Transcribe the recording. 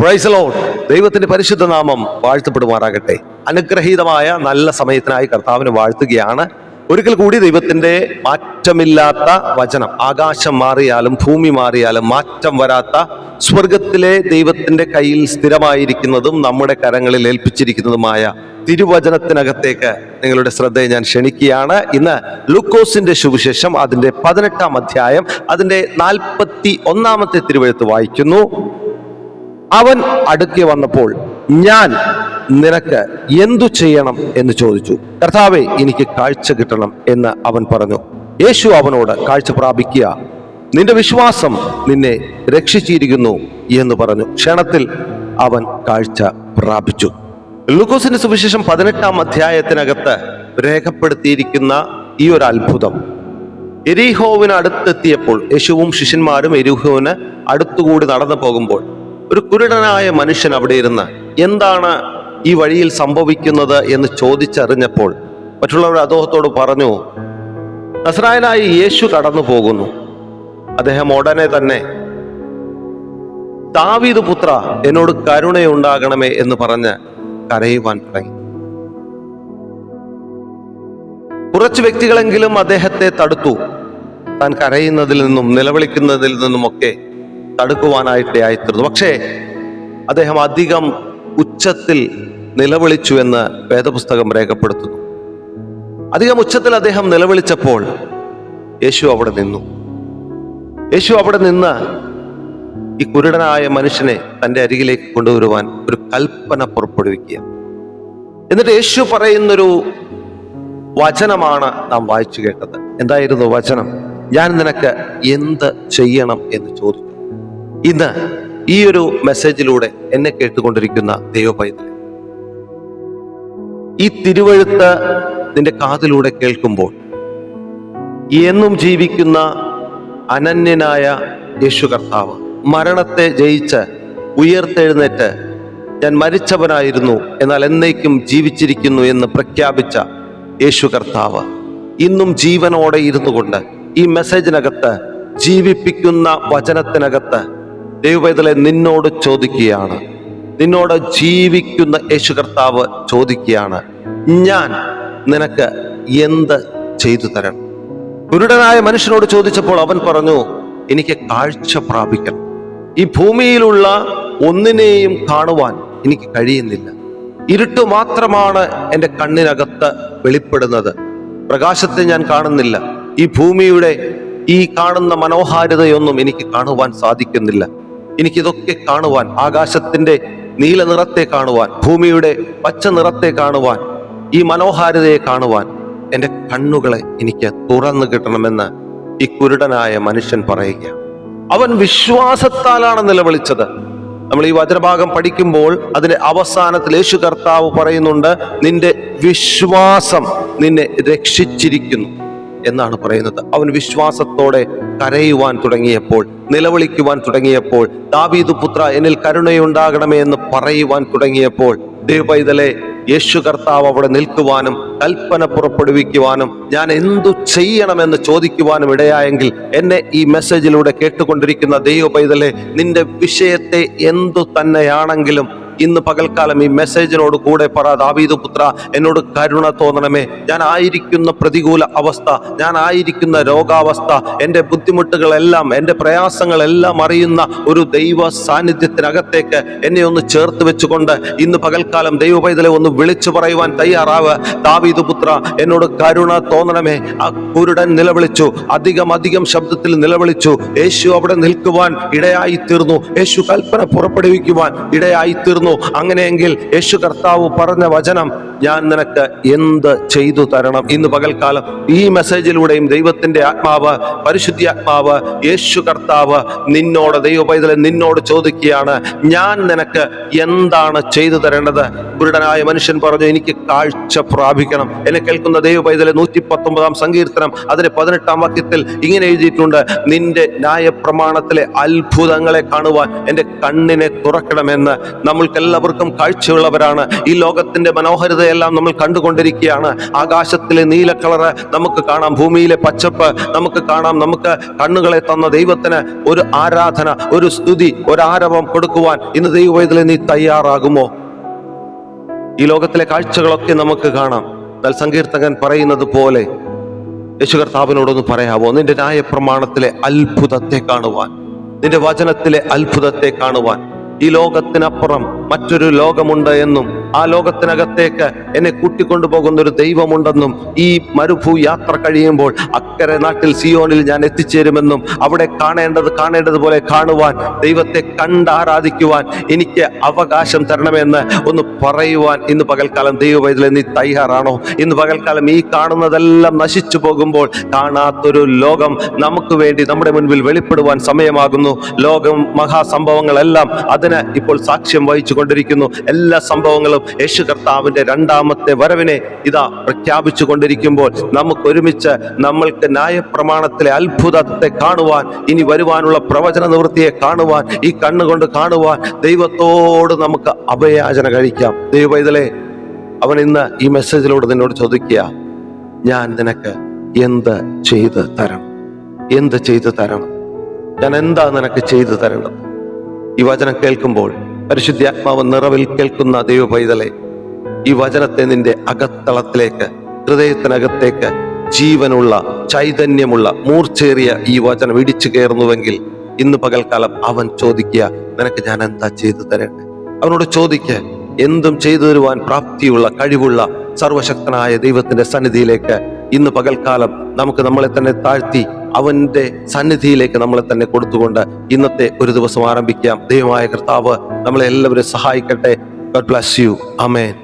Price load ദൈവത്തിന്റെ പരിശുദ്ധ നാമം വാഴ്ത്തപ്പെടുമാറാകട്ടെ. അനുഗ്രഹീതമായ നല്ല സമയത്തിനായി കർത്താവിന് വാഴ്ത്തുകയാണ്. ഒരിക്കൽ കൂടി ദൈവത്തിന്റെ മാറ്റമില്ലാത്ത വചനം ആകാശം മാറിയാലും ഭൂമി മാറിയാലും മാറ്റം വരാത്ത സ്വർഗത്തിലെ ദൈവത്തിന്റെ കയ്യിൽ സ്ഥിരമായിരിക്കുന്നതും നമ്മുടെ കരങ്ങളിൽ ഏൽപ്പിച്ചിരിക്കുന്നതുമായ തിരുവചനത്തിനകത്തേക്ക് നിങ്ങളുടെ ശ്രദ്ധയെ ഞാൻ ക്ഷണിക്കുകയാണ്. ഇന്ന് ലൂക്കോസിന്റെ സുവിശേഷം അതിന്റെ പതിനെട്ടാം അധ്യായം അതിന്റെ നാൽപ്പത്തി ഒന്നാമത്തെ തിരുവഴുത്ത് വായിക്കുന്നു. അവൻ അടുക്കി വന്നപ്പോൾ ഞാൻ നിനക്ക് എന്തു ചെയ്യണം എന്ന് ചോദിച്ചു. കർത്താവെ എനിക്ക് കാഴ്ച കിട്ടണം എന്ന് അവൻ പറഞ്ഞു. യേശു അവനോട് കാഴ്ച പ്രാപിക്കുക. നിന്റെ വിശ്വാസം നിന്നെ രക്ഷിച്ചിരിക്കുന്നു എന്ന് പറഞ്ഞു. ക്ഷണത്തിൽ അവൻ കാഴ്ച പ്രാപിച്ചു. ലൂക്കോസിന്റെ സുവിശേഷം പതിനെട്ടാം അധ്യായത്തിനകത്ത് രേഖപ്പെടുത്തിയിരിക്കുന്ന ഈ ഒരു അത്ഭുതം. എരിഹോവിന് അടുത്തെത്തിയപ്പോൾ യേശുവും ശിഷ്യന്മാരും എരിഹോവിന് അടുത്തുകൂടി നടന്നു പോകുമ്പോൾ ഒരു കുരുടനായ മനുഷ്യൻ അവിടെ ഇരുന്ന് എന്താണ് ഈ വഴിയിൽ സംഭവിക്കുന്നത് എന്ന് ചോദിച്ചറിഞ്ഞപ്പോൾ മറ്റുള്ളവർ അദ്ദേഹത്തോട് പറഞ്ഞു നസ്രായനായി യേശു കടന്നു പോകുന്നു. അദ്ദേഹം ഉടനെ തന്നെ ദാവീദ് പുത്ര എന്നോട് കരുണയുണ്ടാകണമേ എന്ന് പറഞ്ഞ് കരയുവാൻ തുടങ്ങി. കുറച്ച് വ്യക്തികളെങ്കിലും അദ്ദേഹത്തെ തടുത്തു. താൻ കരയുന്നതിൽ നിന്നും നിലവിളിക്കുന്നതിൽ നിന്നുമൊക്കെ തടുക്കുവാനായിട്ട് ആയിത്തീർന്നു. പക്ഷേ അദ്ദേഹം അധികം ഉച്ചത്തിൽ നിലവിളിച്ചു എന്ന് വേദപുസ്തകം രേഖപ്പെടുത്തുന്നു. അധികം ഉച്ചത്തിൽ അദ്ദേഹം നിലവിളിച്ചപ്പോൾ യേശു അവിടെ നിന്നു. യേശു അവിടെ നിന്ന് ഈ കുരുടനായ മനുഷ്യനെ തന്റെ അരികിലേക്ക് കൊണ്ടുവരുവാൻ ഒരു കൽപ്പന പുറപ്പെടുവിക്കുക എന്നിട്ട് യേശു പറയുന്നൊരു വചനമാണ് നാം വായിച്ചു കേട്ടത്. എന്തായിരുന്നു വചനം? ഞാൻ നിനക്ക് എന്ത് ചെയ്യണം എന്ന് ചോദിച്ചു. ഇന്ന് ഈ ഒരു മെസ്സേജിലൂടെ എന്നെ കേട്ടുകൊണ്ടിരിക്കുന്ന ദൈവപൈതൽ ഈ തിരുവഴുത്ത് നിന്റെ കാതിലൂടെ കേൾക്കുമ്പോൾ എന്നും ജീവിക്കുന്ന അനന്യനായ യേശു കർത്താവ് മരണത്തെ ജയിച്ച് ഉയർത്തെഴുന്നേറ്റ് ഞാൻ മരിച്ചവനായിരുന്നു എന്നാൽ എന്നേക്കും ജീവിച്ചിരിക്കുന്നു എന്ന് പ്രഖ്യാപിച്ച യേശു കർത്താവ് ഇന്നും ജീവനോടെ ഇരുന്നു കൊണ്ട് ഈ മെസ്സേജിനകത്ത് ജീവിപ്പിക്കുന്ന വചനത്തിനകത്ത് ദൈവവേദലെ നിന്നോട് ചോദിക്കുകയാണ്. നിന്നോട് ജീവിക്കുന്ന യേശു കർത്താവ് ചോദിക്കുകയാണ് ഞാൻ നിനക്ക് എന്ത് ചെയ്തു തരണം കുരുടനായ മനുഷ്യനോട് ചോദിച്ചപ്പോൾ അവൻ പറഞ്ഞു എനിക്ക് കാഴ്ച പ്രാപിക്കണം. ഈ ഭൂമിയിലുള്ള ഒന്നിനെയും കാണുവാൻ എനിക്ക് കഴിയുന്നില്ല. ഇരുട്ട് മാത്രമാണ് എന്റെ കണ്ണിനകത്ത് വെളിപ്പെടുന്നത്. പ്രകാശത്തെ ഞാൻ കാണുന്നില്ല. ഈ ഭൂമിയുടെ ഈ കാണുന്ന മനോഹാരിതയൊന്നും എനിക്ക് കാണുവാൻ സാധിക്കുന്നില്ല. എനിക്കിതൊക്കെ കാണുവാൻ ആകാശത്തിന്റെ നീല നിറത്തെ കാണുവാൻ ഭൂമിയുടെ പച്ച നിറത്തെ കാണുവാൻ ഈ മനോഹാരിതയെ കാണുവാൻ എന്റെ കണ്ണുകളെ എനിക്ക് തുറന്നു കിട്ടണമെന്ന് ഈ കുരുടനായ മനുഷ്യൻ പറയുക അവൻ വിശ്വാസത്താലാണ് നിലവിളിച്ചത്. നമ്മൾ ഈ വചനഭാഗം പഠിക്കുമ്പോൾ അതിന്റെ അവസാനത്തിൽ യേശു കർത്താവ് പറയുന്നുണ്ട് നിന്റെ വിശ്വാസം നിന്നെ രക്ഷിച്ചിരിക്കുന്നു. എന്നാണ് പറയുന്നത്. അവൻ വിശ്വാസത്തോടെ കരയുവാൻ തുടങ്ങിയപ്പോൾ നിലവിളിക്കുവാൻ തുടങ്ങിയപ്പോൾ ദാവീദു പുത്ര എന്നിൽ കരുണയുണ്ടാകണമേ എന്ന് പറയുവാൻ തുടങ്ങിയപ്പോൾ ദേവൈതലെ യേശു കർത്താവ് അവിടെ നിൽക്കുവാനും കൽപ്പന പുറപ്പെടുവിക്കുവാനും ഞാൻ എന്തു ചെയ്യണമെന്ന് ചോദിക്കുവാനും ഇടയായെങ്കിൽ എന്നെ ഈ മെസ്സേജിലൂടെ കേട്ടുകൊണ്ടിരിക്കുന്ന ദൈവ പൈതലെ നിന്റെ വിഷയത്തെ എന്തു തന്നെയാണെങ്കിലും ഇന്ന് പകൽക്കാലം ഈ മെസ്സേജിനോട് കൂടെ പറ ദാവീദ് പുത്ര എന്നോട് കരുണ തോന്നണമേ. ഞാൻ ആയിരിക്കുന്ന പ്രതികൂല അവസ്ഥ ഞാൻ ആയിരിക്കുന്ന രോഗാവസ്ഥ എന്റെ ബുദ്ധിമുട്ടുകളെല്ലാം എന്റെ പ്രയാസങ്ങളെല്ലാം അറിയുന്ന ഒരു ദൈവ സാന്നിധ്യത്തിനകത്തേക്ക് എന്നെ ഒന്ന് ചേർത്ത് വെച്ചുകൊണ്ട് ഇന്ന് പകൽക്കാലം ദൈവ പൈതലെ ഒന്ന് വിളിച്ചു പറയുവാൻ തയ്യാറാവ്. ദാവീദ് പുത്ര എന്നോട് കരുണ തോന്നണമേ. ആ കുരുടൻ നിലവിളിച്ചു അധികം അധികം ശബ്ദത്തിൽ നിലവിളിച്ചു. യേശു അവിടെ നിൽക്കുവാൻ ഇടയായി തീർന്നു യേശു കൽപ്പന പുറപ്പെടുവിക്കുവാൻ ഇടയായി തീർന്നു അങ്ങനെയെങ്കിൽ യേശു കർത്താവ് പറഞ്ഞ വചനം ഞാൻ നിനക്ക് എന്ത് ചെയ്തു തരണം? ഇന്ന് പകൽക്കാലം ഈ മെസ്സേജിലൂടെയും ദൈവത്തിന്റെ ആത്മാവ് പരിശുദ്ധി ആത്മാവ് യേശു കർത്താവ് നിന്നോട് ദൈവ പൈതലെ നിന്നോട് ചോദിക്കുകയാണ് ഞാൻ നിനക്ക് എന്താണ് ചെയ്തു തരേണ്ടത്? ഗുരുടനായ മനുഷ്യൻ പറഞ്ഞു എനിക്ക് കാഴ്ച പ്രാപിക്കണം. എന്നെ കേൾക്കുന്ന ദൈവ പൈതലെ നൂറ്റി പത്തൊമ്പതാം സങ്കീർത്തനം അതിന്റെ പതിനെട്ടാം വാക്യത്തിൽ ഇങ്ങനെ എഴുതിയിട്ടുണ്ട് നിന്റെ ന്യായപ്രമാണത്തിലെ അത്ഭുതങ്ങളെ കാണുവാൻ എന്റെ കണ്ണിനെ തുറക്കണമെന്ന് നമ്മൾക്കെല്ലാവർക്കും കാഴ്ചയുള്ളവരാണ്. ഈ ലോകത്തിന്റെ മനോഹരിതയെല്ലാം നമ്മൾ കണ്ടുകൊണ്ടിരിക്കുകയാണ്. ആകാശത്തിലെ നീല കളറ് നമുക്ക് കാണാം. ഭൂമിയിലെ പച്ചപ്പ് നമുക്ക് കാണാം. നമുക്ക് കണ്ണുകളെ തന്ന ദൈവത്തിന് ഒരു ആരാധന ഒരു സ്തുതി ഒരു ആരവം കൊടുക്കുവാൻ ഇന്ന് ദൈവവേദന നീ തയ്യാറാകുമോ? ഈ ലോകത്തിലെ കാഴ്ചകളൊക്കെ നമുക്ക് കാണാം. എന്നാൽ സങ്കീർത്തകൻ പറയുന്നത് പോലെ യേശു കർത്താവിനോടൊന്ന് പറയാമോ നിന്റെ ന്യായപ്രമാണത്തിലെ അത്ഭുതത്തെ കാണുവാൻ നിന്റെ വചനത്തിലെ അത്ഭുതത്തെ കാണുവാൻ ഈ ലോകത്തിനപ്പുറം മറ്റൊരു ലോകമുണ്ട് എന്നും ആ ലോകത്തിനകത്തേക്ക് എന്നെ കൂട്ടിക്കൊണ്ടുപോകുന്ന ഒരു ദൈവമുണ്ടെന്നും ഈ മരുഭൂ യാത്ര കഴിയുമ്പോൾ അക്കരെ നാട്ടിൽ സിയോണിൽ ഞാൻ എത്തിച്ചേരുമെന്നും അവിടെ കാണേണ്ടത് കാണേണ്ടതുപോലെ കാണുവാൻ ദൈവത്തെ കണ്ടാരാധിക്കുവാൻ എനിക്ക് അവകാശം തരണമെന്ന് ഒന്ന് പറയുവാൻ ഇന്ന് പകൽക്കാലം ദൈവവൈദ്യ നീ തയ്യാറാണോ? ഇന്ന് പകൽക്കാലം ഈ കാണുന്നതെല്ലാം നശിച്ചു പോകുമ്പോൾ കാണാത്തൊരു ലോകം നമുക്ക് വേണ്ടി നമ്മുടെ മുൻപിൽ വെളിപ്പെടുവാൻ സമയമാകുന്നു. ലോകം മഹാസംഭവങ്ങളെല്ലാം അതിന് ഇപ്പോൾ സാക്ഷ്യം വഹിച്ചു കൊണ്ടിരിക്കുന്നു എല്ലാ സംഭവങ്ങളും യേശു കർത്താവിന്റെ രണ്ടാമത്തെ വരവിനെ ഇതാ പ്രഖ്യാപിച്ചു കൊണ്ടിരിക്കുമ്പോൾ നമുക്ക് ഒരുമിച്ച് നമ്മൾക്ക് ന്യായപ്രമാണത്തിലെ അത്ഭുതത്തെ കാണുവാൻ ഇനി വരുവാനുള്ള പ്രവചന നിവൃത്തിയെ കാണുവാൻ ഈ കണ്ണുകൊണ്ട് കാണുവാൻ ദൈവത്തോട് നമുക്ക് അഭയാചന കഴിക്കാം. ദൈവ ഇതിലെ അവൻ ഇന്ന് ഈ മെസ്സേജിലൂടെ നിന്നോട് ചോദിക്കുക ഞാൻ നിനക്ക് എന്ത് ചെയ്ത് തരണം എന്ത് ചെയ്തു തരണം ഞാൻ എന്താ നിനക്ക് ചെയ്തു തരേണ്ടത്? ഈ വചനം കേൾക്കുമ്പോൾ പരിശുദ്ധാത്മാവ് നിറവിൽ കേൾക്കുന്ന ദൈവ പൈതലെ ഈ വചനത്തെ നിന്റെ അകത്തളത്തിലേക്ക് ഹൃദയത്തിനകത്തേക്ക് ജീവനുള്ള ചൈതന്യമുള്ള മൂർച്ചേറിയ ഈ വചനം ഇടിച്ചു കയറുന്നുവെങ്കിൽ ഇന്ന് പകൽക്കാലം അവൻ ചോദിക്കുക നിനക്ക് ഞാൻ എന്താ ചെയ്തു തരേണ്ടത്? അവനോട് ചോദിക്ക എന്തും ചെയ്തു തരുവാൻ പ്രാപ്തിയുള്ള കഴിവുള്ള സർവശക്തനായ ദൈവത്തിന്റെ സന്നിധിയിലേക്ക് ഇന്ന് പകൽക്കാലം നമുക്ക് നമ്മളെ തന്നെ താഴ്ത്തി അവന്റെ സന്നിധിയിലേക്ക് നമ്മളെ തന്നെ കൊടുത്തുകൊണ്ട് ഇന്നത്തെ ഒരു ദിവസം ആരംഭിക്കാം. ദൈവമായ കർത്താവ് നമ്മളെ എല്ലാവരും സഹായിക്കട്ടെ. God bless you amen